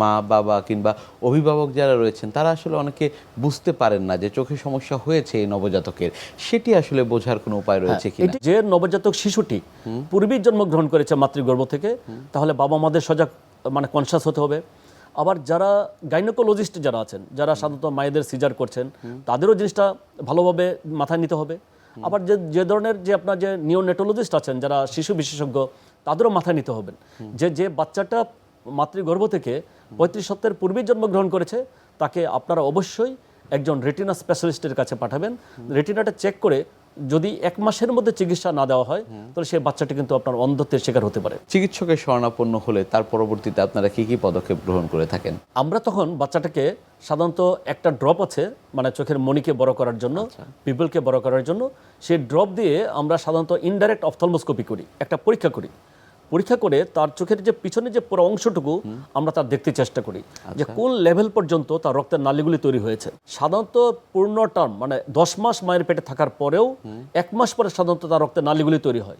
মা বাবা কিংবা অভিভাবক যারা রয়েছেন তারা আসলে অনেকে বুঝতে পারেন না যে চোখে সমস্যা হয়েছে এই নবজাতকের। সেটি আসলে বোঝার কোনো উপায় রয়েছে কি যে নবজাতক শিশুটি পূর্বেই জন্মগ্রহণ করেছে মাতৃগর্ভ থেকে তাহলে বাবা মাদের সজাগ মানে কনসাস হতে হবে। আবার যারা গাইনোকোলজিস্ট যারা আছেন যারা সাধারণত মায়েদের সিজার করছেন তাদেরও জিনিসটা ভালোভাবে মাথায় নিতে হবে। আবার যে যে ধরনের যে আপনার যে নিওনেটোলজিস্ট আছেন যারা শিশু বিশেষজ্ঞ তাদেরও মাথায় নিতে হবেন যে যে বাচ্চাটা মাতৃগর্ভ থেকে পঁয়ত্রিশ সপ্তাহের পূর্বেই জন্মগ্রহণ করেছে তাকে আপনারা অবশ্যই একজন রেটিনা স্পেশালিস্টের কাছে পাঠাবেন। রেটিনাটা চেক করে যদি এক মাসের মধ্যে চিকিৎসা না দেওয়া হয় তাহলে সেই বাচ্চাটি কিন্তু আপনার অন্ধত্বের শিকার হতে পারে। চিকিৎসকের শরণাপন্ন হলে তার পরবর্তীতে আপনারা কি কি পদক্ষেপ গ্রহণ করে থাকেন? আমরা তখন বাচ্চাটাকে সাধারণত একটা ড্রপ আছে মানে চোখের মণিকে বড় করার জন্য পিপলকে বড় করার জন্য। সেই ড্রপ দিয়ে আমরা সাধারণত ইনডাইরেক্ট অপথলমোস্কোপি করি একটা পরীক্ষা করি। পরীক্ষা করে তার চোখের যে পিছনে যে পুরো অংশটুকু আমরা তার দেখতে চেষ্টা করি যে কোন লেভেল পর্যন্ত তার রক্তের নালীগুলি তৈরি হয়েছে। সাধারণত পূর্ণ টার্ম মানে দশ মাস মায়ের পেটে থাকার পরেও এক মাস পরে সাধারণত তার রক্তের নালীগুলি তৈরি হয়।